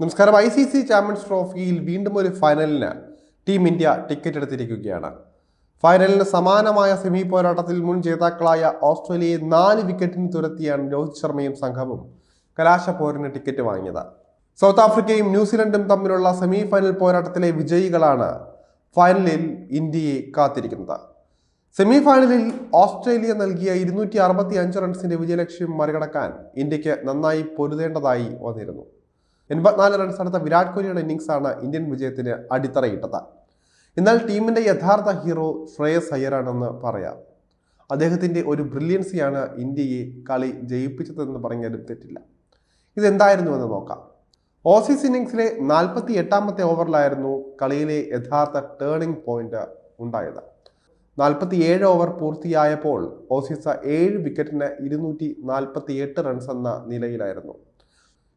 നമസ്കാരം. I C C champions ട്രോഫിയിൽ വീണ്ടും ഒരു ഫൈനലിന് ടീം ഇന്ത്യ ടിക്കറ്റ് എടുത്തിരിക്കുകയാണ്. ഫൈനലിന് സമാനമായ സെമി പോരാട്ടത്തിൽ മുൻ ജേതാക്കളായ ഓസ്ട്രേലിയയെ നാല് വിക്കറ്റിന് തുരത്തിയാണ് രോഹിത് ശർമ്മയും സംഘവും കലാശപ്പോരിന് ടിക്കറ്റ് വാങ്ങിയത്. സൗത്ത് ആഫ്രിക്കയും ന്യൂസിലൻഡും തമ്മിലുള്ള സെമി ഫൈനൽ പോരാട്ടത്തിലെ വിജയികളാണ് ഫൈനലിൽ ഇന്ത്യയെ കാത്തിരിക്കുന്നത്. സെമി ഫൈനലിൽ ഓസ്ട്രേലിയ നൽകിയ ഇരുന്നൂറ്റി അറുപത്തി അഞ്ച് റൺസിന്റെ വിജയലക്ഷ്യം മറികടക്കാൻ ഇന്ത്യയ്ക്ക് നന്നായി പൊരുതേണ്ടതായി വന്നിരുന്നു. എൺപത്തിനാല് റൺസ് എടുത്ത വിരാട് കോഹ്ലിയുടെ ഇന്നിംഗ്സാണ് ഇന്ത്യൻ വിജയത്തിന് അടിത്തറയിട്ടത്. എന്നാൽ ടീമിന്റെ യഥാർത്ഥ ഹീറോ ശ്രേയസ് അയ്യറാണെന്ന് പറയാം. അദ്ദേഹത്തിന്റെ ഒരു ബ്രില്യൻസിയാണ് ഇന്ത്യയെ കളി ജയിപ്പിച്ചതെന്ന് പറഞ്ഞാലും തെറ്റില്ല. ഇതെന്തായിരുന്നു എന്ന് നോക്കാം. ഓസീസ് ഇന്നിങ്സിലെ നാൽപ്പത്തി എട്ടാമത്തെ ഓവറിലായിരുന്നു കളിയിലെ യഥാർത്ഥ ടേണിംഗ് പോയിന്റ് ഉണ്ടായത്. നാൽപ്പത്തി ഏഴ് ഓവർ പൂർത്തിയായപ്പോൾ ഓസീസ് ഏഴ് വിക്കറ്റിന് ഇരുന്നൂറ്റി നാൽപ്പത്തി എട്ട് റൺസ് എന്ന നിലയിലായിരുന്നു.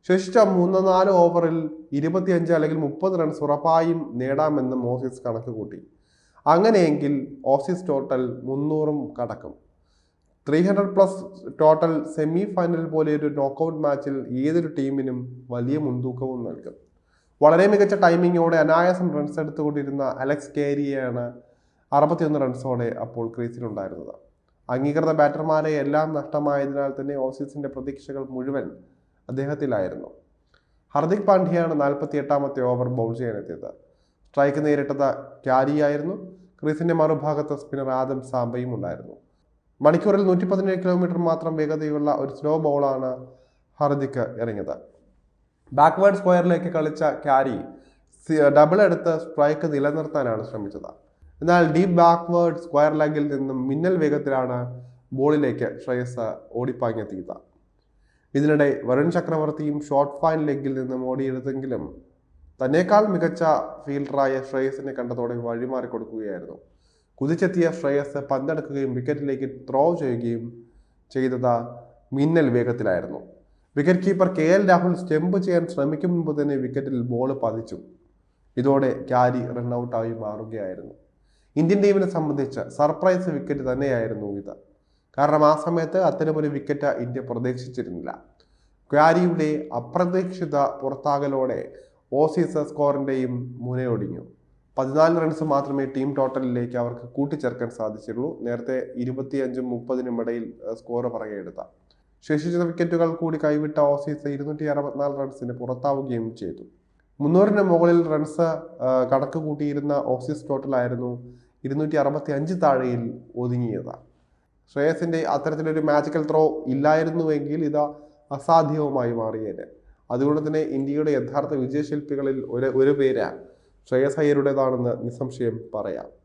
ശേഷിച്ച മൂന്ന് നാല് ഓവറിൽ ഇരുപത്തിയഞ്ച് അല്ലെങ്കിൽ മുപ്പത് റൺസ് ഉറപ്പായും നേടാമെന്ന് ഓസീസ് കണക്ക് കൂട്ടി അങ്ങനെയെങ്കിൽ ഓസീസ് ടോട്ടൽ മുന്നൂറും കടക്കും. Three hundred plus total semi final പോലെ ഒരു നോക്കൗട്ട് മാച്ചിൽ ഏതൊരു ടീമിനും വലിയ മുൻതൂക്കവും നൽകും. വളരെ മികച്ച ടൈമിങ്ങോടെ അനായാസം റൺസ് എടുത്തുകൊണ്ടിരുന്ന അലക്സ് കേരിയാണ് അറുപത്തിയൊന്ന് റൺസോടെ അപ്പോൾ ക്രീസിലുണ്ടായിരുന്നത്. അംഗീകൃത ബാറ്റർമാരെ എല്ലാം നഷ്ടമായതിനാൽ തന്നെ ഓസീസിന്റെ പ്രതീക്ഷകൾ മുഴുവൻ അദ്ദേഹത്തിലായിരുന്നു. ഹർദിക് പാണ്ഡ്യയാണ് നാൽപ്പത്തി എട്ടാമത്തെ ഓവർ ബൗൾ ചെയ്യാനെത്തിയത്. സ്ട്രൈക്ക് നേരിട്ടത് ക്യാരിയായിരുന്നു. ക്രീസിന്റെ മറുഭാഗത്ത് സ്പിന്നർ ആദം സാംബയും ഉണ്ടായിരുന്നു. മണിക്കൂറിൽ നൂറ്റി പതിനേഴ് കിലോമീറ്റർ മാത്രം വേഗതയുള്ള ഒരു സ്ലോ ബോളാണ് ഹർദിക്ക് എറിഞ്ഞത് ബാക്ക്വേർഡ് സ്ക്വയറിലേക്ക് കളിച്ച ക്യാരി ഡബിൾ എടുത്ത് സ്ട്രൈക്ക് നിലനിർത്താനാണ് ശ്രമിച്ചത്. എന്നാൽ ഡീപ് ബാക്ക്വേർഡ് സ്ക്വയർ ലെഗിൽ നിന്നും മിന്നൽ വേഗത്തിലാണ് ബോളിലേക്ക് ശ്രേയസ് ഓടിപ്പാഞ്ഞെത്തിയത്. ഇതിനിടെ വരുൺ ചക്രവർത്തിയും ഷോർട്ട് ഫൈൻ ലെഗിൽ നിന്നും ഓടിയെടുത്തെങ്കിലും തന്നേക്കാൾ മികച്ച ഫീൽഡറായ ശ്രേയസിനെ കണ്ടതോടെ വഴിമാറി കൊടുക്കുകയായിരുന്നു. കുതിച്ചെത്തിയ ശ്രേയസ് പന്തെടുക്കുകയും വിക്കറ്റിലേക്ക് ത്രോ ചെയ്യുകയും ചെയ്തത് മിന്നൽ വേഗത്തിലായിരുന്നു. Wicket keeper K L Rahul stump ചെയ്യാൻ ശ്രമിക്കും മുമ്പ് തന്നെ വിക്കറ്റിൽ ബോൾ പതിച്ചു. ഇതോടെ ക്യാരി റണ്ണൌട്ടായി മാറുകയായിരുന്നു. ഇന്ത്യൻ ടീമിനെ സംബന്ധിച്ച് സർപ്രൈസ് വിക്കറ്റ് തന്നെയായിരുന്നു ഇത്. കാരണം ആ സമയത്ത് അത്തരമൊരു വിക്കറ്റ് ഇന്ത്യ പ്രതീക്ഷിച്ചിരുന്നില്ല. ക്വാരിയുടെ അപ്രതീക്ഷിത പുറത്താകലോടെ ഓസീസ് സ്കോറിന്റെയും മുനയൊടിഞ്ഞു പതിനാല് റൺസ് മാത്രമേ ടീം ടോട്ടലിലേക്ക് അവർക്ക് കൂട്ടിച്ചേർക്കാൻ സാധിച്ചുള്ളൂ നേരത്തെ ഇരുപത്തിയഞ്ചും മുപ്പതിനും ഇടയിൽ സ്കോർ പറയെടുത്ത ശേഷിച്ച വിക്കറ്റുകൾ കൂടി കൈവിട്ട ഓസീസ് ഇരുന്നൂറ്റി അറുപത്തിനാല് റൺസിന് പുറത്താവുകയും ചെയ്തു. മുന്നൂറിന് മുകളിൽ റൺസ് കണക്ക് കൂട്ടിയിരുന്ന ഓസീസ് ടോട്ടലായിരുന്നു ഇരുന്നൂറ്റി അറുപത്തി അഞ്ച് താഴെയിൽ ഒതുങ്ങിയത്. ശ്രേയസിന്റെ അത്തരത്തിലൊരു മാജിക്കൽ ത്രോ ഇല്ലായിരുന്നുവെങ്കിൽ ഇത് അസാധ്യവുമായി മാറിയേനെ. അതുകൊണ്ട് തന്നെ ഇന്ത്യയുടെ യഥാർത്ഥ വിജയശില്പികളിൽ ഒരു ഒരു പേര് ശ്രേയസ് അയ്യരുടേതാണെന്ന് നിസ്സംശയം പറയാം.